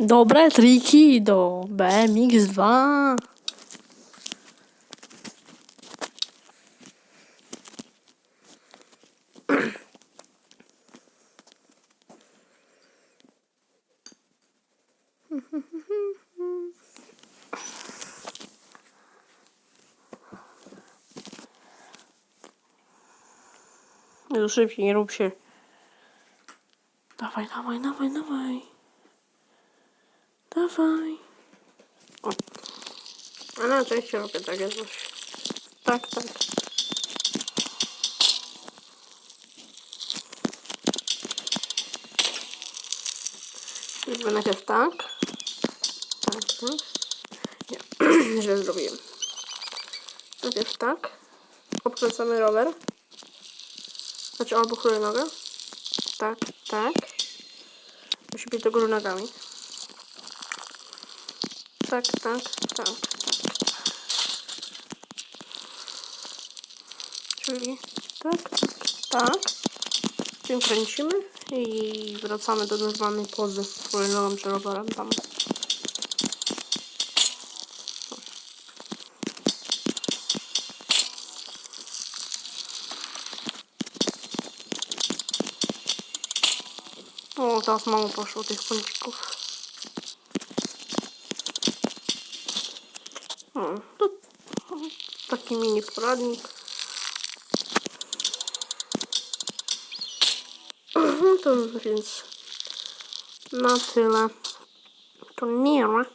Dobre triki do BMX2. No szybciej, nie rób się. Dawaj, dawaj, dawaj, dawaj. Dawaj. O. A na części robię takie coś. Tak, tak. Zrobię najpierw tak. Tak, tak. Nie, źle zrobiłem. Najpierw tak. Obkręcamy rower. Znaczy albo hulajnogę. Tak, tak. Musi być do góry nogami. Tak, tak, tak. Czyli tak, tak. Tym kręcimy i wracamy do normalnej pozy hulajnogą czy rowerem tam. O, teraz mało poszło tych kącików. О, тут такий міні-порадник. Ну, там, в принципе, на целое турнира.